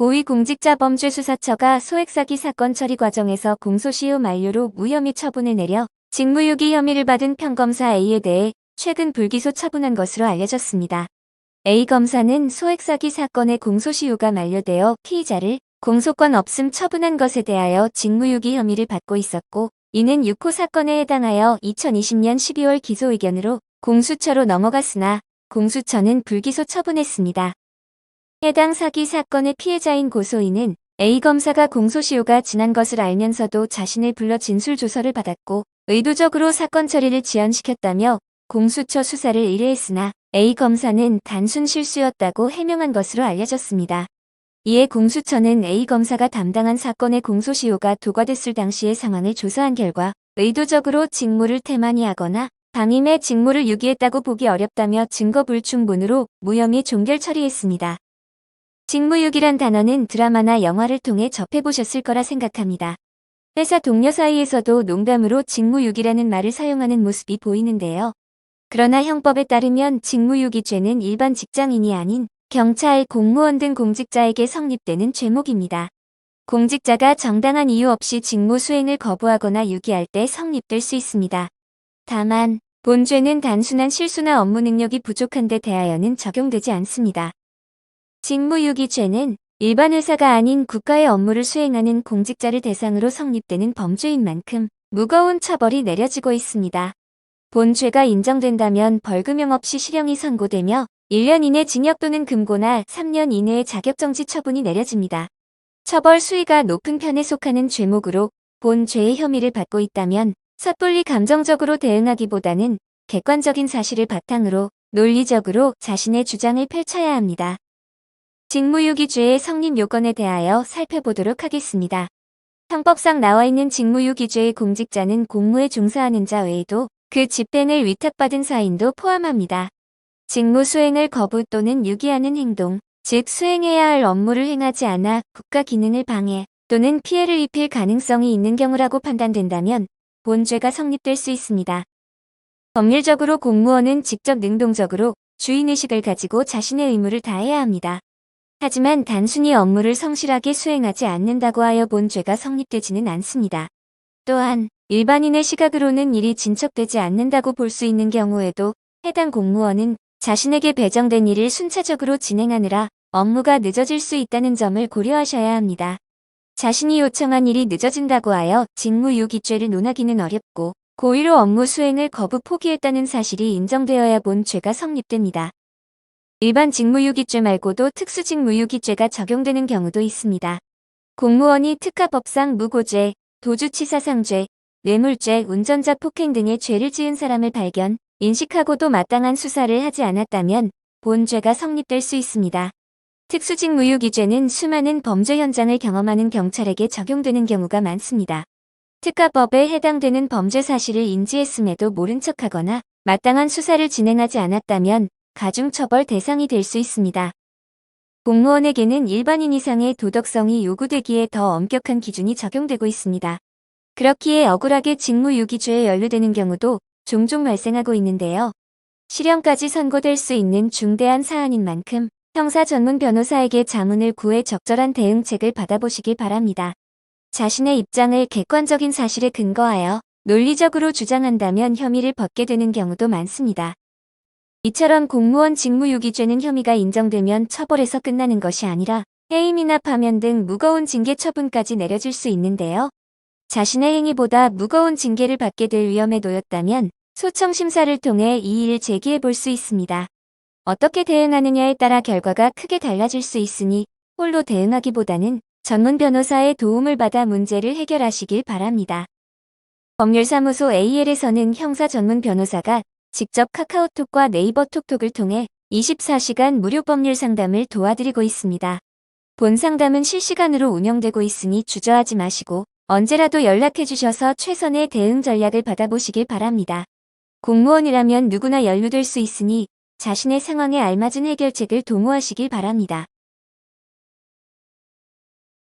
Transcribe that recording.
고위공직자범죄수사처가 소액사기 사건 처리 과정에서 공소시효 만료로 무혐의 처분을 내려 직무유기 혐의를 받은 평검사 A에 대해 최근 불기소 처분한 것으로 알려졌습니다. A 검사는 소액사기 사건의 공소시효가 만료되어 피의자를 공소권 없음 처분한 것에 대하여 직무유기 혐의를 받고 있었고 이는 6호 사건에 해당하여 2020년 12월 기소 의견으로 공수처로 넘어갔으나 공수처는 불기소 처분했습니다. 해당 사기 사건의 피해자인 고소인은 A 검사가 공소시효가 지난 것을 알면서도 자신을 불러 진술 조서를 받았고 의도적으로 사건 처리를 지연시켰다며 공수처 수사를 의뢰했으나 A 검사는 단순 실수였다고 해명한 것으로 알려졌습니다. 이에 공수처는 A 검사가 담당한 사건의 공소시효가 도과됐을 당시의 상황을 조사한 결과 의도적으로 직무를 태만히 하거나 방임해 직무를 유기했다고 보기 어렵다며 증거 불충분으로 무혐의 종결 처리했습니다. 직무유기란 단어는 드라마나 영화를 통해 접해보셨을 거라 생각합니다. 회사 동료 사이에서도 농담으로 직무유기라는 말을 사용하는 모습이 보이는데요. 그러나 형법에 따르면 직무유기죄는 일반 직장인이 아닌 경찰, 공무원 등 공직자에게 성립되는 죄목입니다. 공직자가 정당한 이유 없이 직무 수행을 거부하거나 유기할 때 성립될 수 있습니다. 다만 본죄는 단순한 실수나 업무 능력이 부족한 데 대하여는 적용되지 않습니다. 직무유기죄는 일반 회사가 아닌 국가의 업무를 수행하는 공직자를 대상으로 성립되는 범죄인 만큼 무거운 처벌이 내려지고 있습니다. 본죄가 인정된다면 벌금형 없이 실형이 선고되며 1년 이내 징역 또는 금고나 3년 이내의 자격정지 처분이 내려집니다. 처벌 수위가 높은 편에 속하는 죄목으로 본 죄의 혐의를 받고 있다면 섣불리 감정적으로 대응하기보다는 객관적인 사실을 바탕으로 논리적으로 자신의 주장을 펼쳐야 합니다. 직무유기죄의 성립 요건에 대하여 살펴보도록 하겠습니다. 형법상 나와 있는 직무유기죄의 공직자는 공무에 종사하는 자 외에도 그 집행을 위탁받은 사인도 포함합니다. 직무 수행을 거부 또는 유기하는 행동, 즉 수행해야 할 업무를 행하지 않아 국가 기능을 방해 또는 피해를 입힐 가능성이 있는 경우라고 판단된다면 본죄가 성립될 수 있습니다. 법률적으로 공무원은 직접 능동적으로 주인의식을 가지고 자신의 의무를 다해야 합니다. 하지만 단순히 업무를 성실하게 수행하지 않는다고 하여 본죄가 성립되지는 않습니다. 또한 일반인의 시각으로는 일이 진척되지 않는다고 볼 수 있는 경우에도 해당 공무원은 자신에게 배정된 일을 순차적으로 진행하느라 업무가 늦어질 수 있다는 점을 고려하셔야 합니다. 자신이 요청한 일이 늦어진다고 하여 직무유기죄를 논하기는 어렵고 고의로 업무 수행을 거부 포기했다는 사실이 인정되어야 본 죄가 성립됩니다. 일반 직무유기죄 말고도 특수직무유기죄가 적용되는 경우도 있습니다. 공무원이 특가법상 무고죄, 도주치사상죄, 뇌물죄, 운전자 폭행 등의 죄를 지은 사람을 발견, 인식하고도 마땅한 수사를 하지 않았다면 본죄가 성립될 수 있습니다. 특수직무유기죄는 수많은 범죄 현장을 경험하는 경찰에게 적용되는 경우가 많습니다. 특가법에 해당되는 범죄 사실을 인지했음에도 모른 척하거나 마땅한 수사를 진행하지 않았다면 가중처벌 대상이 될 수 있습니다. 공무원에게는 일반인 이상의 도덕성이 요구되기에 더 엄격한 기준이 적용되고 있습니다. 그렇기에 억울하게 직무유기죄에 연루되는 경우도 종종 발생하고 있는데요. 실형까지 선고될 수 있는 중대한 사안인 만큼 형사 전문 변호사에게 자문을 구해 적절한 대응책을 받아보시길 바랍니다. 자신의 입장을 객관적인 사실에 근거하여 논리적으로 주장한다면 혐의를 벗게 되는 경우도 많습니다. 이처럼 공무원 직무유기죄는 혐의가 인정되면 처벌에서 끝나는 것이 아니라 해임이나 파면 등 무거운 징계 처분까지 내려질 수 있는데요. 자신의 행위보다 무거운 징계를 받게 될 위험에 놓였다면 소청 심사를 통해 이의를 제기해 볼 수 있습니다. 어떻게 대응하느냐에 따라 결과가 크게 달라질 수 있으니 홀로 대응하기보다는 전문 변호사의 도움을 받아 문제를 해결하시길 바랍니다. 법률사무소 AL에서는 형사 전문 변호사가 직접 카카오톡과 네이버 톡톡을 통해 24시간 무료 법률 상담을 도와드리고 있습니다. 본 상담은 실시간으로 운영되고 있으니 주저하지 마시고 언제라도 연락해 주셔서 최선의 대응 전략을 받아보시길 바랍니다. 공무원이라면 누구나 연루될 수 있으니 자신의 상황에 알맞은 해결책을 도모하시길 바랍니다.